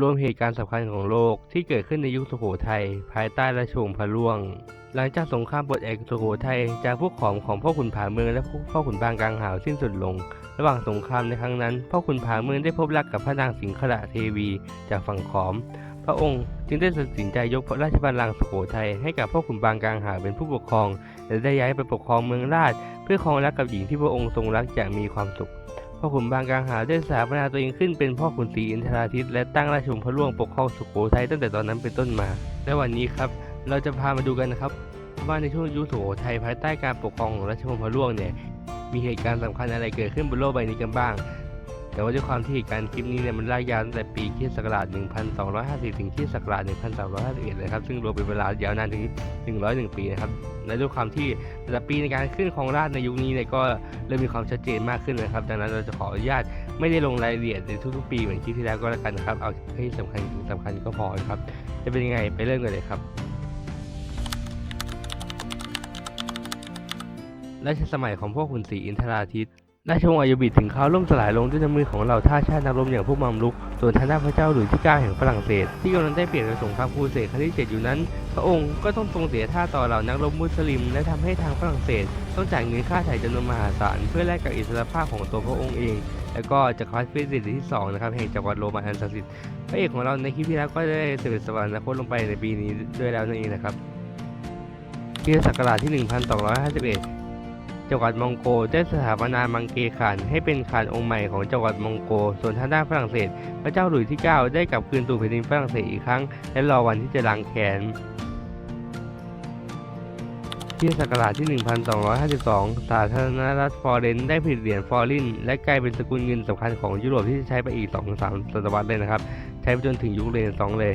รวมเหตุการณ์สำคัญของโลกที่เกิดขึ้นในยุคสุโขทัยภายใต้ราชวงศ์พะร่วง หลังจากสงครามปลดแอกสุโขทัยจากพวกขอมของพ่อขุนผาเมืองและพ่อขุนบางกลางหาวสิ้นสุดลง ระหว่างสงครามในครั้งนั้น พ่อขุนผาเมืองได้พบรักกับพระนางสิงขละเทวีจากฝั่งขอม พระองค์จึงได้ตัดสินใจยกพระราชบัลลังก์สุโขทัยให้กับพ่อขุนบางกลางหาวเป็นผู้ปกครอง และได้ย้ายไปปกครองเมืองราช เพื่อครองรักกับหญิงที่พระองค์ทรงรักอย่างมีความสุข พ่อขุนบางกลางหาได้สถาปนาตัวเองขึ้นเป็นพ่อขุนศรีอินทราทิตและตั้งราชวงศ์พระร่วงปกครองสุโขทัยตั้งแต่ตอนนั้นเป็นต้นมา และวันนี้ครับ เราจะพามาดูกันนะครับว่าในช่วงยุคสุโขทัยภายใต้การปกครองของราชวงศ์พระร่วงเนี่ยมีเหตุการณ์สำคัญอะไรเกิดขึ้นบนโลกใบนี้กันบ้าง แต่ว่าด้วยความที่การคลิปนี้เนี่ยมันลากยาวตั้งแต่ปีคริสต์ศักราช 1250 ถึงคริสต์ศักราช 1351เลยครับ ซึ่งรวมเป็นเวลายาวนานถึง 101 ปีนะครับ และด้วยความที่แต่ละปีในการขึ้นของราชในยุคนี้เนี่ยก็เริ่มมีความชัดเจนมากขึ้นนะครับ ดังนั้นเราจะขออนุญาตไม่ได้ลงรายละเอียดในทุกๆ ปีเหมือนคลิปที่แล้วก็แล้วกันนะครับ เอาให้สำคัญสำคัญก็พอครับ จะเป็นยังไงไปเริ่มกันเลยครับราชสมัยของพวกขุนศรีอินทราทิต ราชวงศ์อายุบิดถึงเขาล่มสลายลงด้วยน้ำมือของเหล่าท่าชาตินักรบอย่างพวกมัมลุก ส่วนทางด้านพระเจ้าหลุยส์ที่9แห่งฝรั่งเศส ที่กำลังได้เปลี่ยนในสงครามครูเสดครั้งที่7อยู่นั้น พระองค์ก็ต้องทรงเสียท่าต่อเหล่านักรบมุสลิม และทำให้ทางฝรั่งเศส ต้องจ่ายเงินค่าไถ่จำนวนมหาศาลเพื่อแลกกับอิสรภาพของตัวพระองค์เอง แล้วก็จักรพรรดิฟิลิปที่2นะครับแห่งจักรวรรดิโรมันอันศักดิ์สิทธิ์พระเอกของเราในคลิปที่แล้วก็ได้เสด็จสวรรคตลงไปในปีนี้ด้วยแล้วนั่นเองนะครับคริสตศักราชที่ 1251 จังหวัดมองโกได้สถาปนามังเกขานให้เป็นขานองค์ใหม่ของจังหวัดมองโก ส่วนทางด้านฝรั่งเศส พระเจ้าหลุยส์ที่ 9 ได้กลับคืนสู่แผ่นดินฝรั่งเศสอีกครั้ง และรอวันที่จะล้างแค้นที่ศักราชที่ 1252 สาธารณรัฐฟลอเรนซ์ได้ผลิตเหรียญฟลอริน และกลายเป็นสกุลเงินสำคัญของยุโรปที่ใช้ไปอีก 2-3 ศตวรรษเลยนะครับ ใช้ไปจนถึงยุคเรนซองเลย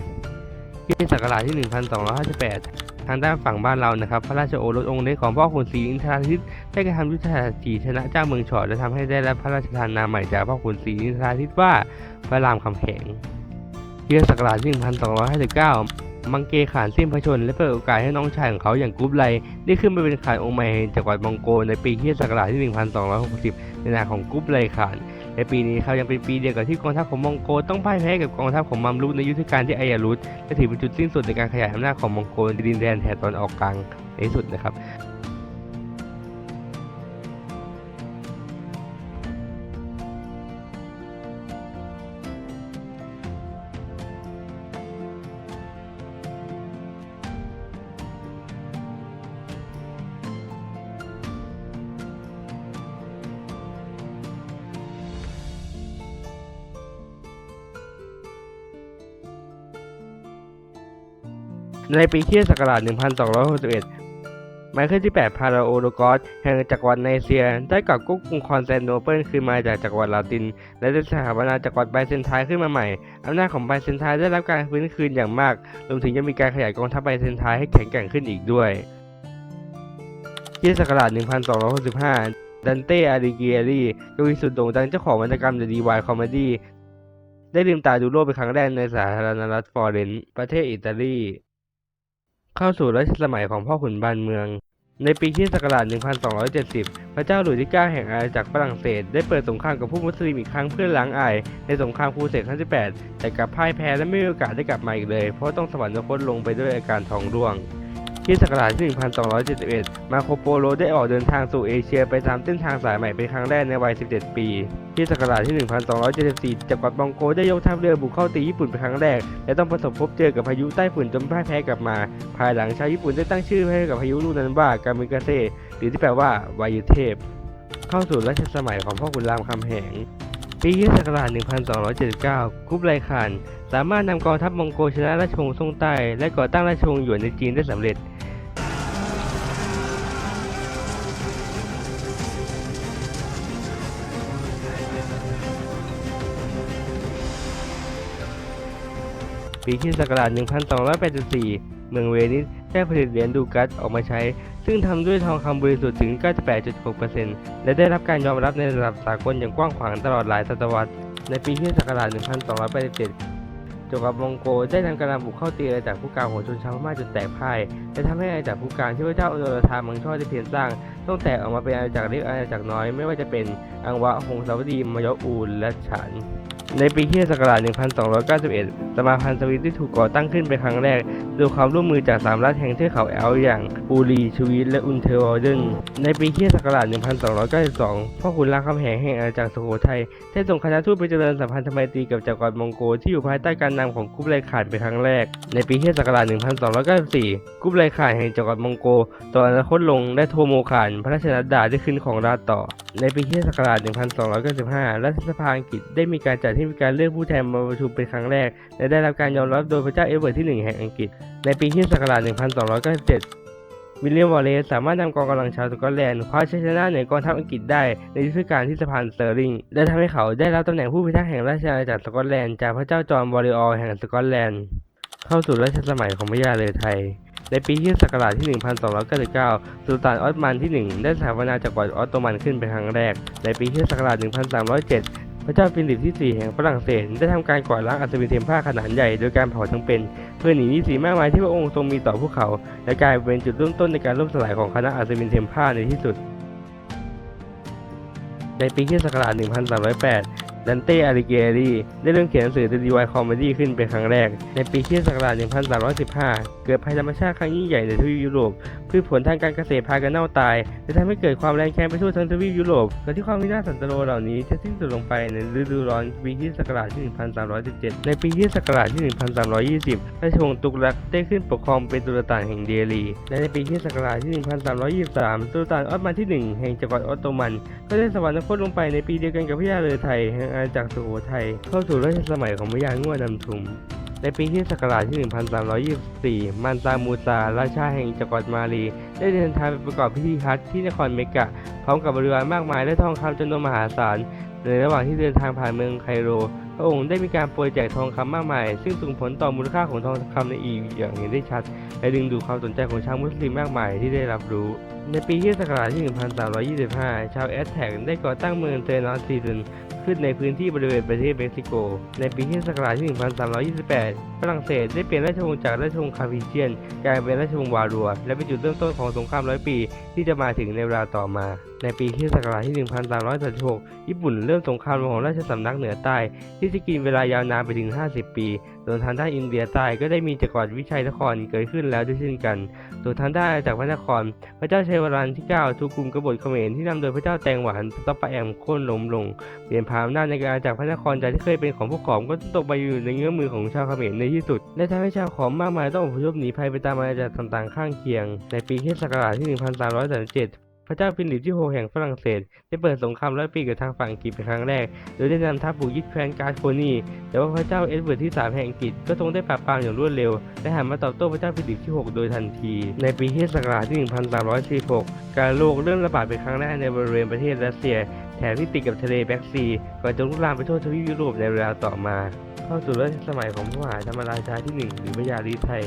ที่ศักราชที่ 1258 ทางด้านฝั่งบ้านเรานะครับ พระราชโอรสองค์เล็กของพ่อขุนศรีอินทราทิตได้กระทำยุทธศาสตร์จีชนะเจ้าเมืองฉอดและทำให้ได้รับพระราชทานนามใหม่จากพ่อขุนศรีอินทราทิตว่าพระรามคำแหงเพียงศักราช1259 มังเกขานสิ้นพระชน และเปิดโอกาสให้น้องชายของเขาอย่างกรุ๊ปไลได้ขึ้นไปเป็นขานองค์ใหม่แห่งจักรวรรดิมองโกในปีคริสตศักราชที่ 1260 ในนามของกรุ๊ปไลขาน ในปีนี้เขายังเป็นปีเดียวกับที่กองทัพของมองโกต้องพ่ายแพ้กับกองทัพของมัมลุกในยุทธการที่อายารุตและถือเป็นจุดสิ้นสุดในการขยายอำนาจของมองโกในดินแดนแถบตอนออกกลางในที่สุดนะครับ ในปีคริสตศักราช 1261 ไมเคิลที่ 8 พาราโอโดกอสแห่งจักรวรรดิไนเซีย ได้กลับกุกรุงคอนสแตนโนเปิลคืนมาจากจักรวรรดิลาติน และได้สถาปนาจักรวรรดิไบเซนไทขึ้นมาใหม่ อำนาจของไบเซนไทได้รับการฟื้นคืนอย่างมาก รวมถึงยังมีการขยายกองทัพไบเซนไทให้แข็งแกร่งขึ้นอีกด้วยคริสตศักราช 1265 ดันเต้ อาริเกียรีกวีสุดโด่งดังเจ้าของวรรณกรรม The DY Comedy ได้ลืมตาดูโลกเป็นครั้งแรกในสาธารณรัฐฟลอเรนซ์ประเทศอิตาลี เข้าสู่รัชสมัยของพ่อขุนบานเมือง ในปีที่ศักราช 1270 พระเจ้าหลุยส์ที่ 9 แห่งอาณาจักรฝรั่งเศส ได้เปิดสงครามกับผู้มุสลิมอีกครั้งเพื่อล้างอาย ในสงครามครูเสดครั้งที่ 8 แต่กลับพ่ายแพ้และไม่มีโอกาสได้กลับมาอีกเลย เพราะต้องสวรรคตลงไปด้วยอาการท้องร่วง คริสตศักราชที่1271 มาโคโปโลได้ออกเดินทางสู่เอเชียไปตามเส้นทางสายใหม่เป็นครั้งแรกในวัย 17 ปีคริสตศักราชที่ 1274 จักรวรรดิมองโกได้ยกทัพเรือบุกเข้าตีญี่ปุ่นเป็นครั้งแรก และต้องประสบพบเจอกับพายุใต้ฝุ่นจนพ่ายแพ้กลับมา ภายหลังชาวญี่ปุ่นได้ตั้งชื่อให้กับพายุลูกนั้นว่ากามิกาเซ่หรือที่แปลว่าวายุเทพ เข้าสู่รัชสมัยของพ่อขุนรามคำแหงปีคริสตศักราช 1279 คุบไลคานสามารถนำกองทัพมองโกชนะราชวงศ์ซ่งใต้ และก่อตั้งราชวงศ์หยวนในจีนได้สำเร็จ ปีคริสตศักราช 1284 เมืองเวนิสได้ผลิตเหรียญดูกัสออกมาใช้ ซึ่งทำด้วยทองคำบริสุทธิ์ถึง 98.6%และได้รับการยอมรับในระดับสากลอย่างกว้างขวางตลอดหลายศตวรรษ ในปีคริสตศักราช 1287จักรวรรดิมองโกได้ทำการบุกเข้าตีอาณาจักรผู้กางของชนชาวพม่าจนแตกพ่ายและทำให้อาณาจักรผู้กางที่พระเจ้าอโนรธามังช่อได้เพียรสร้าง ต้องแตกออกมาเป็นอาณาจักรเล็กอาณาจักรน้อยไม่ว่าจะเป็นอังวะหงสาวดีมยออูลและฉาน ในปีคริสตศักราช 1291 สมาพันธ์สวีดที่ถูกก่อตั้งขึ้นเป็นครั้งแรก โดยความร่วมมือจากสามรัฐแห่งเทือกเขาแอลอย่างปูรีชวีตและอุนเทอร์วอเดน ในปีคริสตศักราช 1292 พ่อขุนรามคำแหงแห่งอาณาจักรสุโขทัยได้ส่งคณะทูตไปเจริญสัมพันธไมตรีกับจักรวรรดิมองโกที่อยู่ภายใต้การนำของกุบไลข่านเป็นครั้งแรก ในปีคริสตศักราช 1294 กุบไลข่านแห่งจักรวรรดิมองโกต่ออนาคตลงและโทโมข่าน พระราชนัดดาได้ขึ้นของราชต่อ ในปีคริสตศักราช 1295 รัฐสภาอังกฤษได้มีการจัดให้มีการเลือกผู้แทนมาประชุมเป็นครั้งแรก และได้รับการยอมรับโดยพระเจ้าเอเวิร์ดที่ 1 แห่งอังกฤษ ในปีคริสตศักราช 1297 วิลเลียมวอลเลซสามารถนำกองกำลังชาวสกอตแลนด์คว้าชัยชนะเหนือกองทัพอังกฤษได้ในยุทธการที่สะพานเตอร์ลิง และทำให้เขาได้รับตำแหน่งผู้พิทักษ์แห่งราชอาณาจักรสกอตแลนด์จากพระเจ้าจอห์นวอริออลแห่งสกอตแลนด์ เข้าสู่รัชสมัยของพระยาเลอไทยในปีคริสตศักราชที่ 1299 สุลต่านออสมานที่ 1 ได้สถาปนาจักรวรรดิออตโตมันขึ้นเป็นครั้งแรก ในปีคริสตศักราช 1307 พระเจ้าฟิลิปที่ 4 แห่งฝรั่งเศสได้ทำการกวาดล้างอัศวินเทมพาขนาดใหญ่โดยการเผาทั้งเป็น เพื่อหนีนิสีมากมายที่พระองค์ทรงมีต่อพวกเขา และกลายเป็นจุดเริ่มต้นในการล่มสลายของคณะอัศวินเทมพาในที่สุด ในปีที่ศักราช 1308 ดันเต้อาริเกรีได้เริ่มเขียนหนังสือ The Divine Comedy ขึ้นเป็นครั้งแรก ในปีคริสตศักราช1315 เกิดภัยธรรมชาติครั้งยิ่งใหญ่ในทวีปยุโรป พืชผลทางการเกษตรพากันเน่าตายและทำให้เกิดความแรงแค้นไปทั่วทั้งทวีปยุโรปก่อนที่ความวินาศสันตโลเหล่านี้จะสิ้นสุดลงไปในฤดูร้อนปีคริสตศักราชที่1317 ในปีคริสตศักราชที่1320 ราชวงศ์ตุกลักได้ขึ้นปกครองเป็นตุลต่านแห่งเดลี และในปีคริสตศักราชที่1323 ตุลต่านออสมันที่ 1 แห่งจักรวรรดิออตโตมัน ก็ได้สวรรคตลงไปในปีเดียวกันกับพระยาเรือไทยอาณาจักรสุโขทัยเข้าสู่รัชสมัยของพระยาง่วดำทุม ในปีที่ศักราชที่ 1324 มันตามูซาราชาแห่งจักรวรรดิมาลี ได้เดินทางไปประกอบพิธีฮัจญ์ที่นครเมกะ พร้อมกับบริวารมากมายและทองคำจำนวนมหาศาลในระหว่างที่เดินทางผ่านเมืองไคโร ระองค์ได้มีการโปรยแจกทองคำมากมาย ซึ่งส่งผลต่อมูลค่าของทองคำในอีกอย่างเห็นได้ชัด และดึงดูดความสนใจของชาวมุสลิมมากมายที่ได้รับรู้ ในปีคริสตศักราชที่ 1325 ชาวแอสแท็กได้ก่อตั้งเมืองเทนอสซีซันขึ้นในพื้นที่บริเวณประเทศเม็กซิโก ในปีคริสตศักราชที่ 1328 ฝรั่งเศสได้เปลี่ยนราชวงศ์จากราชวงศ์คาพิเชียน กลายเป็นราชวงศ์วารัว และเป็นจุดเริ่มต้นของสงครามร้อยปี ที่จะมาถึงในเวลาต่อมา ในปีคริสตศักราชที่ 1336 ญี่ปุ่นเริ่มสงครามของราชสำนักเหนือใต้ที่จะกินเวลายาวนานไปถึง 50 ปีส่วนทางด้านอินเดียใต้ก็ได้มีจักรวรรดิวิชัยนครเกิดขึ้นแล้วด้วยเช่นกัน ส่วนทางด้านจากพระนคร พระเจ้าชัยวรันที่9ถูกกลุ่มกบฏเขมรที่นำโดยพระเจ้าแตงหวานตอปะแอมโค่นล้มลง เปลี่ยนผ่านอำนาจในการจากพระนครจากที่เคยเป็นของพวกขอมก็ตกไปอยู่ในเงื้อมือของชาวเขมรในที่สุด และทำให้ชาวขอมมากมายต้องอพยพหนีภัยไปตามอาณาจักรต่างๆข้างเคียง ในปีคริสตศักราชที่ 1337 ระเจ้าฟิลิปที่6แห่งฝรั่งเศส ได้เปิดสงครามร้อยปีกับทางฝั่งอังกฤษเป็นครั้งแรก โดยได้นำทัพบุกยึดแคว้นการ์โคนี แต่ว่าพระเจ้าเอ็ดเวิร์ดที่ 3 แห่งอังกฤษก็ทรงได้ปราบปรามอย่างรวดเร็ว และหันมาตอบโต้พระเจ้าฟิลิปที่ 6 โดยทันที ในปีคริสตศักราชที่ 1346 การโรคเริ่มระบาดเป็นครั้งแรกในบริเวณประเทศรัสเซีย แถบที่ติดกับทะเลแบล็กซีก่อนจะลุกลามไปทั่วทวีปยุโรปในเวลาต่อมา เข้าสู่รัชสมัยของพระมหาธรรมราชาที่ 1 หรือพระยาลีไทย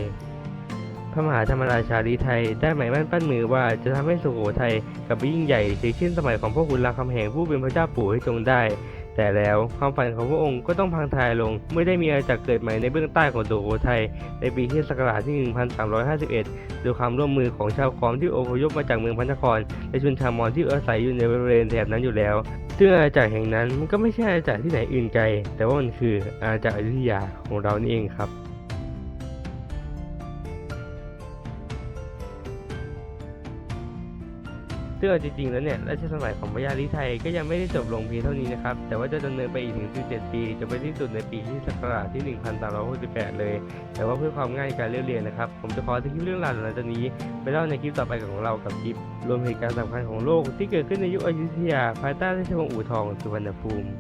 พระมหาธรรมราชาลีไทยได้หมายมั่นปั้นมือว่าจะทำให้สุโขทัยกลับไปยิ่งใหญ่ในเช่นสมัยของพ่อขุนรามคำแหงผู้เป็นพระเจ้าปู่ให้ทรงได้ แต่แล้วความฝันของพระองค์ก็ต้องพังทลายลงเมื่อได้มีอาณาจักรเกิดใหม่ในเบื้องใต้ของสุโขทัยในปีคริสตศักราชที่ 1351โดยความร่วมมือของชาวขอมที่อพยพมาจากเมืองพันนครและชนชาวมอญที่อาศัยอยู่ในบริเวณแถบนั้นอยู่แล้วซึ่งอาณาจักรแห่งนั้นมันก็ไม่ใช่อาณาจักรที่ไหนอื่นไกล แต่ว่ามันคืออาณาจักรอยุธยาของเรานี่เองครับ ซึ่งเอาจริงๆแล้วเนี่ยราชสมัยของพระยาลิไทยก็ยังไม่ได้จบลงเพียงเท่านี้นะครับ แต่ว่าจะดำเนินไปอีกถึง 17 ปีจะไปที่สุดในปีที่ศักราชที่ 1368 เลย แต่ว่าเพื่อความง่ายในการเรียบเรียงนะครับ ผมจะขอทิ้งเรื่องราวหลังจากนี้ ไปเล่าในคลิปต่อไปของเรากับคลิป รวมเหตุการณ์สำคัญของโลกที่เกิดขึ้นในยุคอยุธยาภายใต้ราชวงศ์อู่ทองสุวรรณภูมิ